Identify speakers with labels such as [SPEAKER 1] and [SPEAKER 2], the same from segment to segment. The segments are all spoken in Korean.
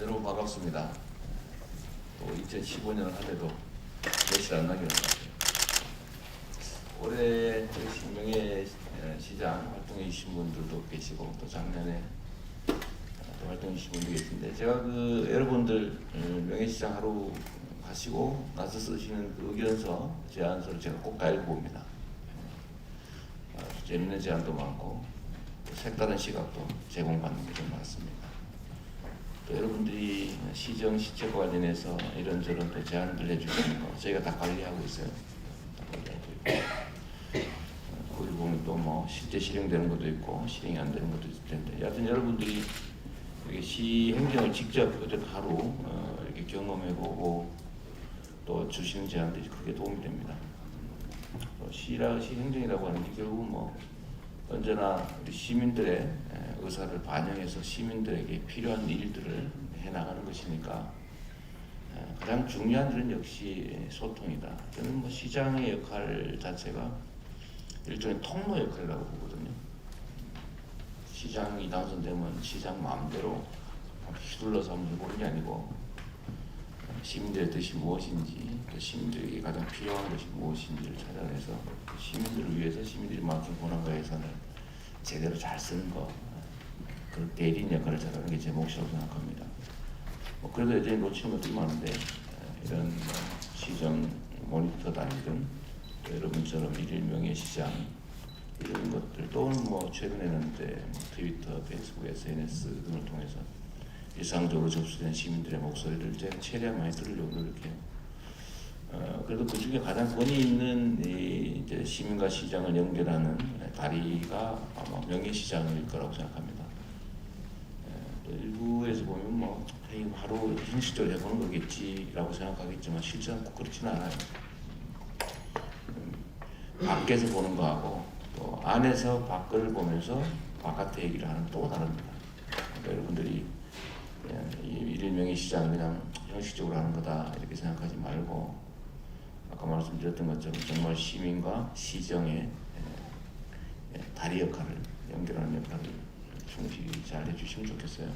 [SPEAKER 1] 여러분 반갑습니다. 또 2015년 한 해도 며칠 안 남겨놓은 것 같아요. 올해 저희 신명예 시장 활동해 주신 분들도 계시고 또 작년에 또 활동해 주신 분도 계신데 제가 그 여러분들 어, 명예시장 하루 가시고 나서 쓰시는 그 의견서 제안서를 제가 꼭다 읽어봅니다. 아주 재밌는 제안도 많고 또 색다른 시각도 제공받는 게 좀 많습니다. 또 여러분들이 시정 시책과 관련해서 이런저런 또 제안들 해주시는 거 저희가 다 관리하고 있어요. 다 관리하고 있고. 어, 거기 보면 또 뭐 실제 실행되는 것도 있고 실행이 안 되는 것도 있을 텐데 여하튼 여러분들이 여기 시 행정을 직접 어제 바로 어, 이렇게 경험해보고 또 주시는 제안들이 크게 도움이 됩니다. 또 시라 시 행정이라고 하는 게 결국은 뭐 언제나 우리 시민들의 에, 의사를 반영해서 시민들에게 필요한 일들을 해 나가는 것이니까 에, 가장 중요한 일은 역시 소통이다. 저는 뭐 시장의 역할 자체가 일종의 통로 역할이라고 보거든요. 시장이 당선되면 시장 마음대로 휘둘러서 하면 해보는 게 아니고 시민들의 뜻이 무엇인지 또 시민들에게 가장 필요한 것이 무엇인지를 찾아내서 시민들을 위해서 시민들이 맡긴 권한과 예산을 제대로 잘 쓰는 거, 그 대리인 역할을 잘하는 게 제 몫이라고 생각합니다. 뭐 그래도 여전히 놓치는 것들이 많은데 에, 이런 뭐 시정 모니터 또 여러분처럼 일일명의 시장 이런 것들 또는 뭐 최근에는 이제 뭐 트위터, 페이스북, SNS 등을 통해서 일상적으로 접수된 시민들의 목소리를 제가 최대한 많이 들으려고 노력해요. 어, 그래도 그 중에 가장 권위 있는 이 이제 시민과 시장을 연결하는 다리가 아마 명예시장일 거라고 생각합니다. 일부에서 보면 뭐 에이, 바로 형식적으로 해보는 거겠지라고 생각하겠지만 실제는 꼭 그렇지는 않아요. 음, 밖에서 보는 거하고 또 안에서 밖을 보면서 바깥의 얘기를 하는 또 다릅니다. 그러니까 여러분들이 이 일일명의 시장 그냥 형식적으로 하는 거다 이렇게 생각하지 말고 아까 말씀드렸던 것처럼 정말 시민과 시정의 에, 에, 다리 역할을 연결하는 역할을 충실히 잘 해주시면 좋겠어요.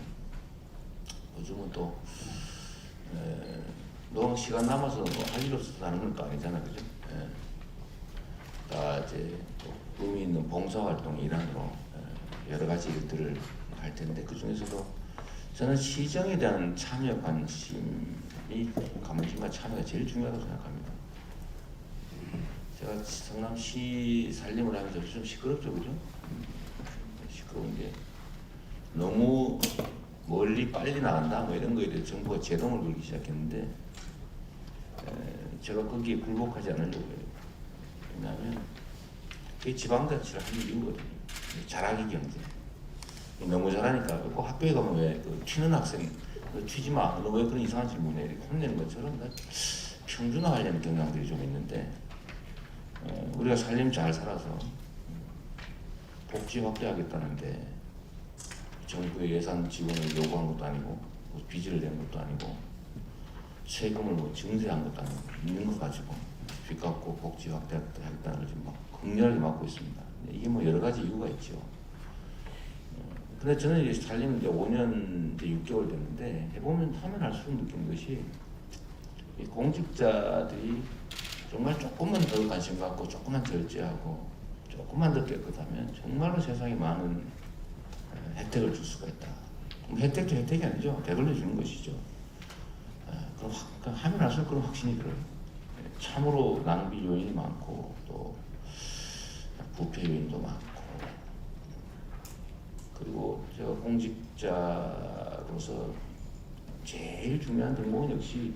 [SPEAKER 1] 요즘은 또 에, 너무 시간 남아서 뭐 할 일 없어서 하는 건 또 아니잖아요, 그죠? 에. 다 이제 또 의미 있는 봉사활동 일환으로 에, 여러 가지 일들을 할 텐데 그 중에서도 저는 시정에 대한 참여 관심이 가문심과 참여가 제일 중요하다고 생각합니다. 제가 성남시 살림을 하면서 좀 시끄럽죠, 그죠? 너무 멀리 빨리 나간다 뭐 이런 거에 대해 정부가 제동을 걸기 시작했는데 에, 제가 거기에 굴복하지 않으려고 해요. 왜냐하면 그게 지방자치를 하는 이유거든요. 잘하기 경제. 너무 잘하니까 꼭 학교에 가면 왜그 튀는 학생 너 튀지 마. 너 왜 그런 이상한 질문해? 혼내는 것처럼 나 평준화하려는 경향들이 좀 있는데 어, 우리가 살림 잘 살아서 복지 확대하겠다는데 정부의 예산 지원을 요구한 것도 아니고 뭐 빚을 낸 것도 아니고 세금을 뭐 증세한 것도 아니고 있는 거 가지고 빚 갚고 복지 확대하겠다는 걸 지금 막 극렬하게 막고 있습니다. 이게 뭐 여러 가지 이유가 있죠. 근데 저는 이제 살림 이제 5년 이제 6개월 됐는데 해보면 하면 할수록 느끼는 것이 이 공직자들이 정말 조금만 더 관심 갖고 조금만 절제하고 조금만 더 깨끗하면 정말로 세상에 많은 어, 혜택을 줄 수가 있다. 그럼 혜택도 혜택이 아니죠. 되돌려 주는 것이죠. 어, 그럼 확- 하면 할수록 그런 확신이 들어요. 참으로 낭비 요인이 많고 또 부패 요인도 많고 그리고 제가 공직자로서 제일 중요한 덕목은 역시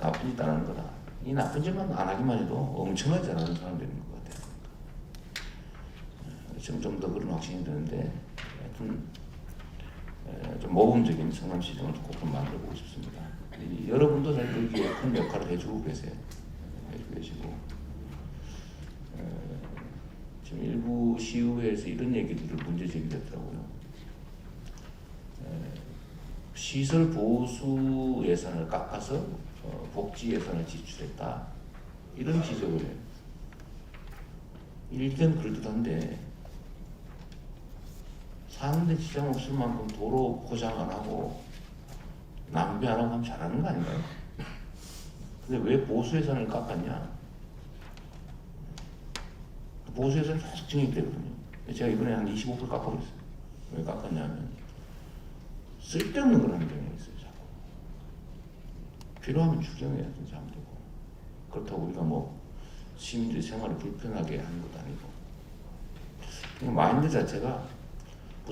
[SPEAKER 1] 나쁜 짓 안 하는 거다. 이 나쁜 짓만 안 하기만 해도 엄청나게 잘하는 사람 되는 것 같아요. 어, 점점 더 그런 확신이 드는데 에, 좀 모범적인 성남시정을 꼭좀 만들어 보고 싶습니다. 이, 여러분도 잘 거기에 큰 역할을 해주고 계세요. 해주고 계시고 에, 지금 일부 시의회에서 이런 얘기들을 문제 제기됐더라고요. 에, 시설 보수 예산을 깎아서 어, 복지 예산을 지출했다 이런 지적을 해요. 일견 그럴듯한데 사는데 지장 없을 만큼 도로 포장 안 하고 낭비 안 하고 하면 잘하는 거 아닌가요? 근데 왜 보수 예산을 깎았냐? 보수 예산 계속 증액되거든요. 제가 이번에 한 25% 깎아버렸어요. 왜 깎았냐면 쓸데없는 걸 하는 경향이 있어요. 자꾸. 필요하면 추경해야든지 하면 되고 그렇다고 우리가 뭐 시민들의 생활을 불편하게 하는 것도 아니고 마인드 자체가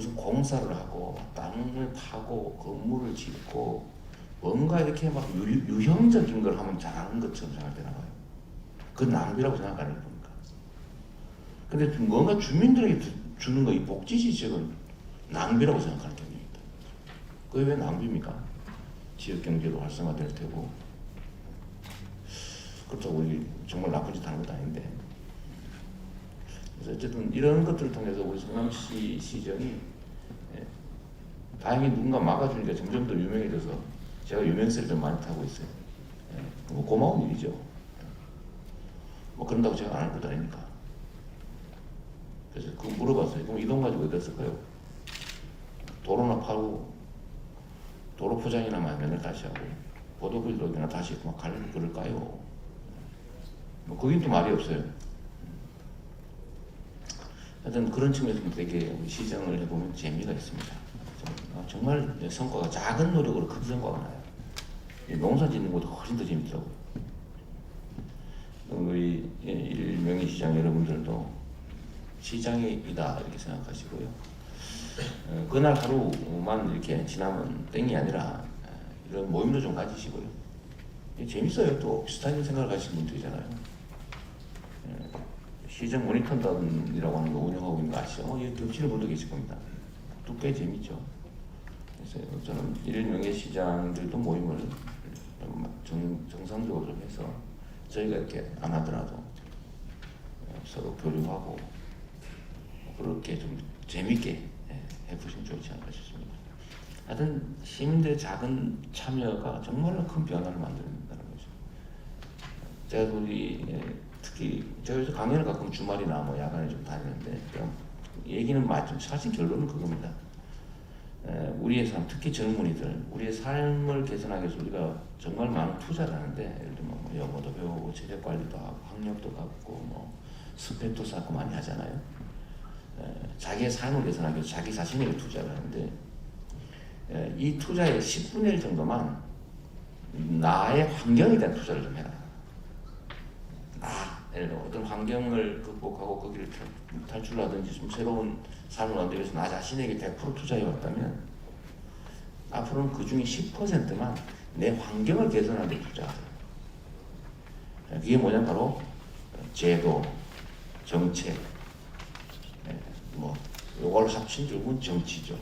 [SPEAKER 1] 무슨 공사를 하고 땅을 파고 건물을 짓고 뭔가 이렇게 막 유, 유형적인 걸 하면 잘하는 것처럼 생각되나 봐요. 그 낭비라고 생각하는 겁니까? 근데 좀 뭔가 주민들에게 주- 주는 거이 복지 지책은 낭비라고 경향이 있다. 그게 왜 낭비입니까? 지역 경제도 활성화될 테고 그렇다고 우리 정말 나쁜 짓 하는 것도 아닌데 어쨌든 이런 것들을 통해서 우리 성남시 시정이 예, 다행히 누군가 막아주니까 점점 더 유명해져서 제가 유명세를 좀 많이 타고 있어요. 예, 뭐 고마운 일이죠. 뭐 그런다고 제가 안 할 것도 아니니까. 그래서 그거 물어봤어요. 그럼 이 돈 가지고 어디 쓸까요? 도로나 파고 도로 포장이나 마면을 다시 하고 보도블록이나 다시 막 갈고 그럴까요? 뭐 거긴 또 말이 없어요. 하여튼 그런 측면에서 되게 시정을 해보면 재미가 있습니다. 좀- 정말 성과가 작은 노력으로 큰 성과가 나요. 이 농사 짓는 것도 훨씬 더 재밌더라고요. 우리 예, 일명의 시장 여러분들도 시장이다 이렇게 생각하시고요. 어, 그날 하루만 이렇게 지나면 땡이 아니라 어, 이런 모임도 좀 가지시고요. 재밌어요. 또 비슷한 생각을 가지신 분들이잖아요. 예, 시정 모니터단이라고 하는 거 운영하고 있는 거 아시죠? 어, 이 겹치는 분도 계실 겁니다. 또꽤 재밌죠. 그래서 저는 일명의 시장들도 모임을 정, 정상적으로 좀 해서 저희가 이렇게 안 하더라도 어, 서로 교류하고 그렇게 좀 재밌게 예, 해보시면 좋지 않을까 싶습니다. 하여튼 시민들의 작은 참여가 정말로 큰 변화를 거죠. 제가 우리 예, 특히 요새 강연을 가끔 주말이나 뭐 야간에 좀 다니는데 좀 얘기는 맞죠. 사실 결론은 그겁니다. 에, 우리의 삶, 특히 젊은이들, 우리의 삶을 개선하기 위해서 우리가 정말 많은 투자를 하는데 예를 들면 뭐 영어도 배우고 체력 관리도 하고 학력도 갖고 뭐 스펙도 쌓고 많이 하잖아요. 에, 자기의 삶을 개선하기 위해서 자기 자신에게 투자를 하는데 에, 이 투자의 10분의 1 정도만 나의 환경에 대한 투자를 좀 해라. 들어 어떤 환경을 극복하고 거기를 탈- 탈출하든지 좀 새로운 삶을 만들기 위해서 나 자신에게 100% 투자해 왔다면 앞으로는 그 중에 10%만 내 환경을 개선하는 데 투자하세요. 그게 뭐냐 바로 제도, 정책, 예, 뭐 이걸 합친 결국은 정치죠.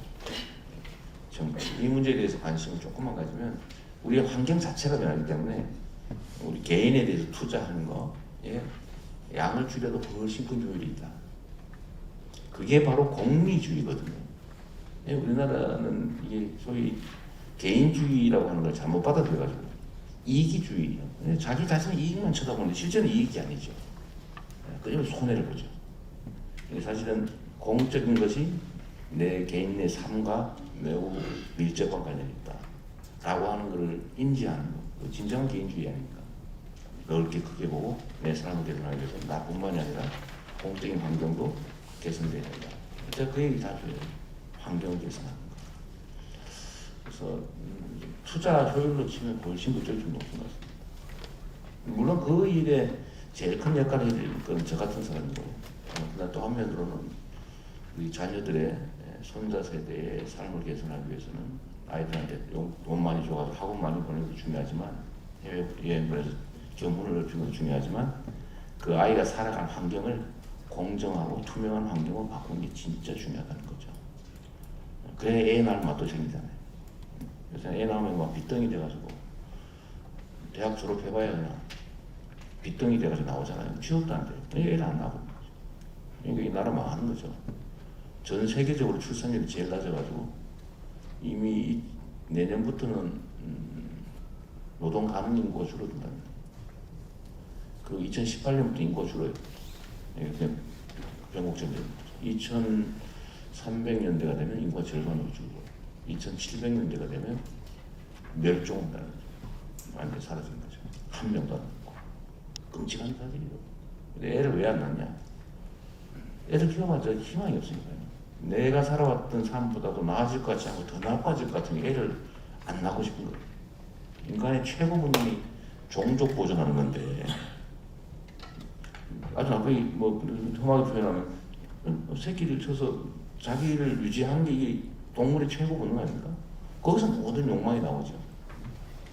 [SPEAKER 1] 정치. 이 문제에 대해서 관심을 조금만 가지면 우리의 환경 자체가 변하기 때문에 우리 개인에 대해서 투자하는 거 예, 양을 줄여도 훨씬 큰 효율이 있다. 그게 바로 공리주의거든요. 예, 우리나라는 이게 소위 개인주의라고 하는 걸 잘못 받아들여가지고 이기주의, 예, 자기 자신의 이익만 쳐다보는데 실제는 이익이 아니죠. 예, 그냥 손해를 보죠. 사실은 공적인 것이 내 개인의 삶과 매우 밀접한 관련이 있다 라고 하는 것을 인지하는 거, 그 진정한 개인주의 아닙니까? 넓게 크게 보고 내 삶을 개선하기 위해서 나뿐만이 아니라 공적인 환경도 개선돼야 된다. 제가 그 얘기 자주 해요. 환경을 개선하는 거. 그래서 음, 투자 효율로 치면 훨씬 그쪽이 좀 높은 것 같습니다. 물론 그 일에 제일 큰 역할을 해줄 건저 같은 사람이고, 어, 그러나 또 한면으로는 우리 자녀들의 예, 손자 세대의 삶을 개선하기 위해서는 아이들한테 용- 돈 많이 줘가지고 학원 많이 보내는 중요하지만 해외 여행 보내서 견문을 넓히는 것도 중요하지만 그 아이가 살아가는 환경을 공정하고 투명한 환경으로 바꾸는 게 진짜 중요하다는 거죠. 그래야 애 낳을 맛도 생기잖아요. 요새 애 낳으면 막 빚덩이 돼가지고 대학 졸업해봐야 그냥 빚덩이 돼가지고 나오잖아요. 취업도 안 돼요. 애를 안 낳고. 그러니까 이 나라 망하는 거죠. 전 세계적으로 출산율이 제일 낮아가지고 이미 이- 내년부터는 음, 노동 가능 인구가 줄어든답니다. 그리고 2018년부터 인구가 줄어요. 이게 그냥 변곡점이 2300년대가 되면 인구가 절반으로 줄고 2700년대가 되면 멸종한다는 거죠. 완전 사라진 거죠. 한 명도 안 남고 끔찍한 사실이죠. 근데 애를 왜 안 낳냐? 애들 키워봤자 희망이 없으니까요. 내가 살아왔던 삶보다도 나아질 것 같지 않고 더 나빠질 것 같으니 애를 안 낳고 싶은 거예요. 인간의 최고 본능이 종족 보존하는 건데 아주 나쁘게 뭐 험하게 표현하면 새끼를 쳐서 자기를 유지하는 게 동물의 최고 본능 아닙니까? 거기서 모든 욕망이 나오죠.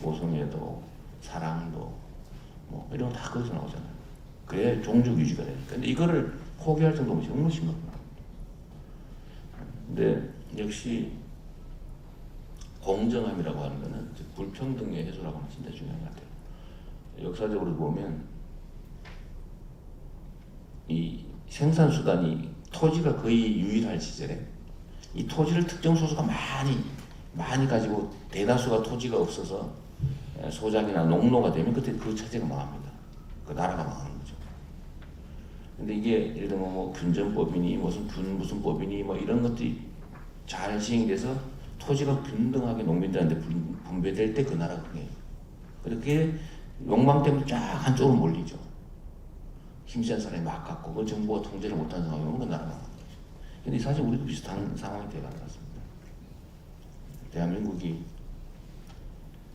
[SPEAKER 1] 모성애도 사랑도 뭐 이런 거 다 거기서 나오잖아요. 그래야 종족 유지가 되니까. 근데 이거를 포기할 정도면 정말 심각합니다. 근데 역시 공정함이라고 하는 거는 불평등의 해소라고 하면 진짜 중요한 것 같아요. 역사적으로 보면 이 생산 수단이 토지가 거의 유일한 시절에 이 토지를 특정 소수가 많이 많이 가지고 대다수가 토지가 없어서 소작이나 농노가 되면 그때 그 체제가 망합니다. 그 나라가 망하는 거죠. 근데 이게 예를 들면 뭐 균전법이니 무슨 균 무슨 법이니 뭐 이런 것들이 잘 시행돼서 토지가 균등하게 농민들한테 분- 분배될 때 그 나라가 그게 그렇게 욕망 때문에 쫙 한쪽으로 몰리죠. 힘센 사람이 막 갖고 그 정부가 통제를 못하는 상황이 그 나라가 망하는 거죠. 근데 사실 우리도 비슷한 상황이 돼가는 것 같습니다. 대한민국이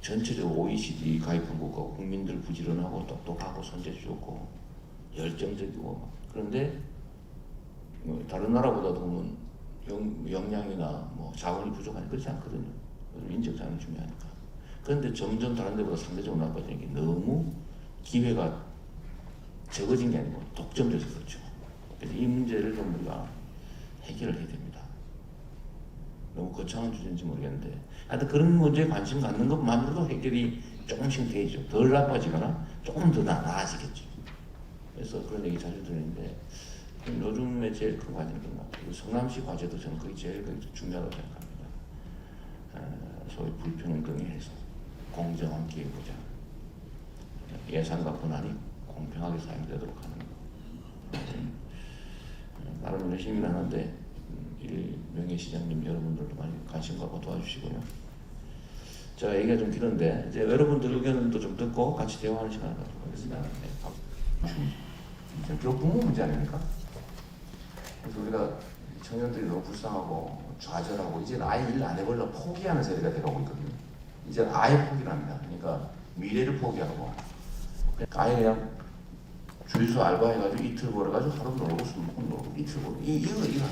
[SPEAKER 1] 전체적으로 OECD 가입한 국가고 국민들 부지런하고 똑똑하고 손재주 좋고 열정적이고 막. 그런데 뭐 다른 나라보다도 보면 영, 역량이나 뭐 자원이 부족하니 그렇지 않거든요. 인적 자원이 중요하니까. 그런데 점점 다른 데보다 상대적으로 나빠지는 게 너무 기회가 적어진 게 아니고 독점돼서 그렇죠. 그래서 이 문제를 좀 우리가 해결을 해야 됩니다. 너무 거창한 주제인지 모르겠는데 하여튼 그런 문제에 관심 갖는 것만으로도 해결이 조금씩 되죠. 덜 나빠지거나 조금 더 나, 나아지겠죠. 그래서 그런 얘기 자주 드리는데 요즘에 제일 큰 과제는 것 같아요. 성남시 과제도 저는 그게 제일 그 중요하다고 생각합니다. 어, 소위 불평등에 해서 공정한 기회보장 예산과 권한이 공평하게 사용되도록 하는 거. 어, 나름 열심히 하는데 음, 일 명예 시장님 여러분들도 많이 관심 갖고 도와주시고요. 자 얘기가 좀 길은데 이제 여러분들 의견도 좀 듣고 같이 대화하는 시간을 갖도록 하겠습니다. 네. 이제 결국 부모 문제 아닙니까? 그래서 우리가 청년들이 너무 불쌍하고 좌절하고 이제 아예 일 안 해보려 포기하는 세대가 돼가고 있거든요. 이제 아예 포기를 합니다. 그러니까 미래를 포기하고 아예 그냥 주유소 알바해가지고 이틀 벌어가지고 하루 놀고 술 먹고 놀고 이틀 벌고 이, 이거 이거.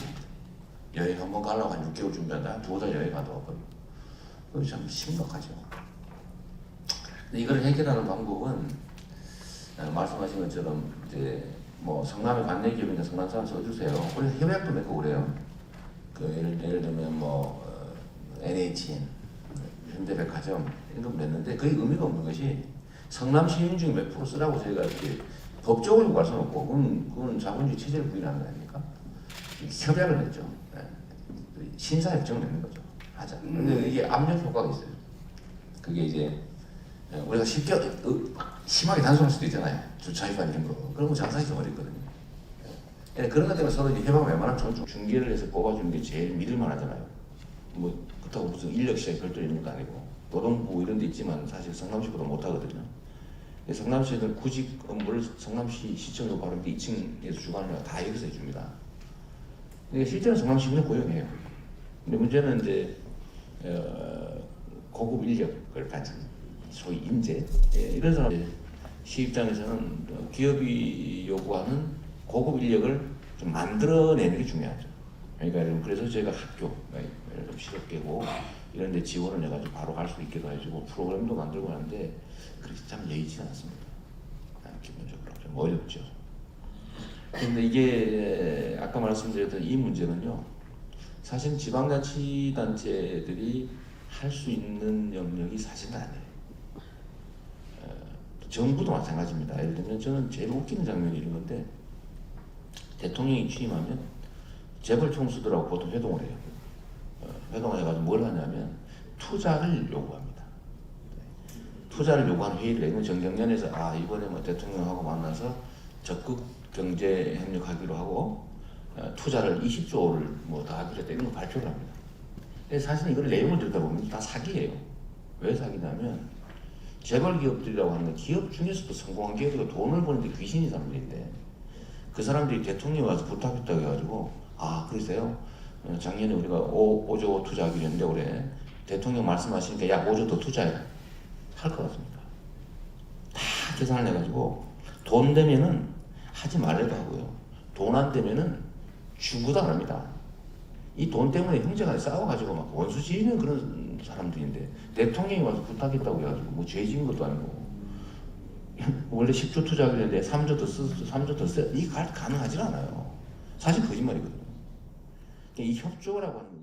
[SPEAKER 1] 여행 한번 가려고 한 6개월 준비한다 두 달 여행 가도 와버리고 그거 참 심각하죠. 근데 이걸 해결하는 방법은 어, 말씀하신 것처럼 이제 뭐 성남에 관내 기업이니까 성남 사람 써주세요. 우리 협약도 맺고 그래요. 그 예를, 예를 들면 뭐 어, NHN, 현대백화점 이런 거 맺는데 그게 의미가 없는 것이 성남 시민 중에 몇 프로 쓰라고 저희가 이렇게 법적으로 요구할 수는 없고 그건, 그건 자본주의 체제를 부인하는 거 아닙니까? 협약을 맺죠. 네. 신사협정을 맺는 거죠. 하자. 근데 이게 압력 효과가 있어요. 그게 이제 예, 우리가 쉽게 어, 심하게 단순할 수도 있잖아요. 주차위반 이런 거. 그런 거 장사하기 좀 어렵거든요. 예, 그런 것 때문에 서로 이제 협약을 웬만하면 존중, 중개를 해서 뽑아주는 게 제일 믿을만 하잖아요. 뭐 그렇다고 무슨 인력 시장 별도 있는 거 아니고 노동부 이런 데 있지만 사실 성남시보다 못하거든요. 예, 성남시는 구직 업무를 성남시 시청도 바로 2층에서 주관을 다 여기서 해줍니다. 근데 실제로 성남시민을 고용해요. 근데 문제는 이제 어, 고급 인력을 가진 소위 인재 예, 이런 사람 시 입장에서는 어, 기업이 요구하는 고급 인력을 좀 만들어내는 게 중요하죠. 그러니까 그래서 저희가 학교, 뭐 예를 들면 실업계고 이런 데 지원을 해가지고 바로 갈 수 있게도 해주고 프로그램도 만들고 하는데 그렇게 참 여의치 않습니다. 아, 기본적으로 좀 어렵죠. 근데 이게 아까 말씀드렸던 이 문제는요. 사실 지방자치단체들이 할 수 있는 영역이 사실은 아니에요. 어, 정부도 마찬가지입니다. 예를 들면 저는 제일 웃기는 장면이 이런 건데 대통령이 취임하면 재벌 총수들하고 보통 회동을 해요. 어, 회동을 해가지고 뭘 하냐면 투자를 요구합니다. 투자를 요구하는 회의를 해요. 정경련에서 아 이번에 뭐 대통령하고 만나서 적극 경제 협력하기로 하고 어, 투자를 20조 를 뭐다 하기로 했다 이런 거 발표를 합니다. 근데 사실 이걸 내용을 들다 보면 다 사기예요. 왜 사기냐면 재벌 기업들이라고 하는 건 기업 중에서도 성공한 기업들이 돈을 버는데 귀신이 사람들인데 그 사람들이 대통령이 와서 부탁했다고 해가지고 아 그러세요? 어, 작년에 우리가 5, 5조 투자하기로 했는데 올해 대통령 말씀하시니까 약 5조 더 투자해라 할 것 같습니까? 다 계산을 해가지고 돈 되면은 하지 말래도 하고요 돈 안 되면은 죽어도 안 합니다 이 돈 때문에 형제간에 싸워가지고 막 원수 지는 그런 사람들인데 대통령이 와서 부탁했다고 해가지고 뭐 죄 지은 것도 아니고 원래 10조 투자하기로 했는데 3조 더 쓰, 3조 더 써. 이게 가- 가능하지 않아요. 사실 거짓말이거든요. 이 협조라고 하는 거.